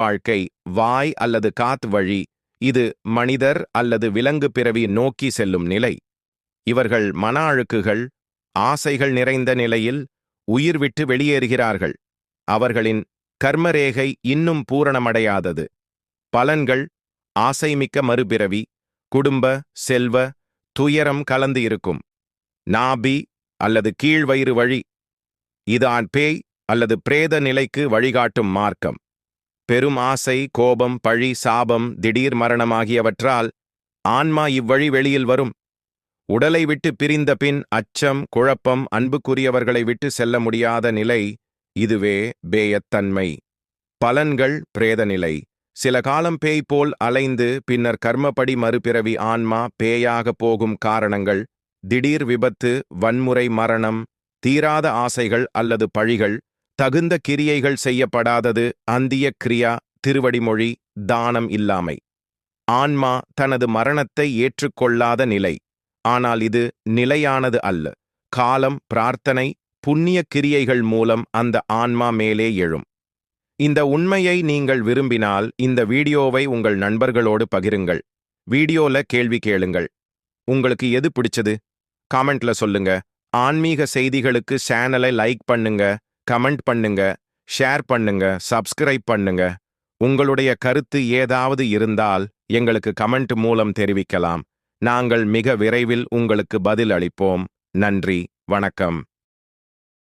வாழ்க்கை வாய் அல்லது காத் வழி இது மனிதர் அல்லது விலங்கு பிறவி நோக்கி செல்லும் நிலை. இவர்கள் மன அழுக்குகள் ஆசைகள் நிறைந்த நிலையில் உயிர் விட்டு வெளியேறுகிறார்கள். அவர்களின் கர்மரேகை இன்னும் பூரணமடையாதது. பலன்கள் ஆசைமிக்க மறுபிறவி குடும்ப செல்வ துயரம் கலந்து இருக்கும். நாபி அல்லது கீழ்வயிறு வழி இதான் பேய் அல்லது பிரேத நிலைக்கு வழிகாட்டும் மார்க்கம். பெரும் ஆசை கோபம் பழி சாபம் திடீர் மரணம் ஆகியவற்றால் ஆன்மா இவ்வழி வெளியில் வரும். உடலை விட்டு பிரிந்த பின் அச்சம் குழப்பம் அன்புக்குரியவர்களை விட்டு செல்ல முடியாத நிலை இதுவே பேயத்தன்மை. பலன்கள் பிரேத நிலை. சில காலம் பேய் போல் அலைந்து பின்னர் கர்மப்படி மறுபிறவி ஆன்மா பேயாக போகும் காரணங்கள் திடீர் விபத்து வன்முறை மரணம் தீராத ஆசைகள் அல்லது பழிகள் தகுந்த கிரியைகள் செய்யப்படாதது அந்திய கிரியா திருவடிமொழி தானம் இல்லாமை. ஆன்மா தனது மரணத்தை ஏற்றுக்கொள்ளாத நிலை. ஆனால் இது நிலையானது அல்ல. காலம் பிரார்த்தனை புண்ணிய கிரியைகள் மூலம் அந்த ஆன்மா மேலே எழும். இந்த உண்மையை நீங்கள் விரும்பினால் இந்த வீடியோவை உங்கள் நண்பர்களோடு பகிருங்கள். வீடியோல கேள்வி கேளுங்கள். உங்களுக்கு எது பிடிச்சது? காமெண்ட்ல சொல்லுங்க. ஆன்மீக செய்திகளுக்கு சேனலை லைக் பண்ணுங்க. கமெண்ட் பண்ணுங்க ஷேர் பண்ணுங்க சப்ஸ்கிரைப் பண்ணுங்க. உங்களுடைய கருத்து ஏதாவது இருந்தால் எங்களுக்கு கமெண்ட் மூலம் தெரிவிக்கலாம். நாங்கள் மிக விரைவில் உங்களுக்கு பதில் அளிப்போம் நன்றி வணக்கம்.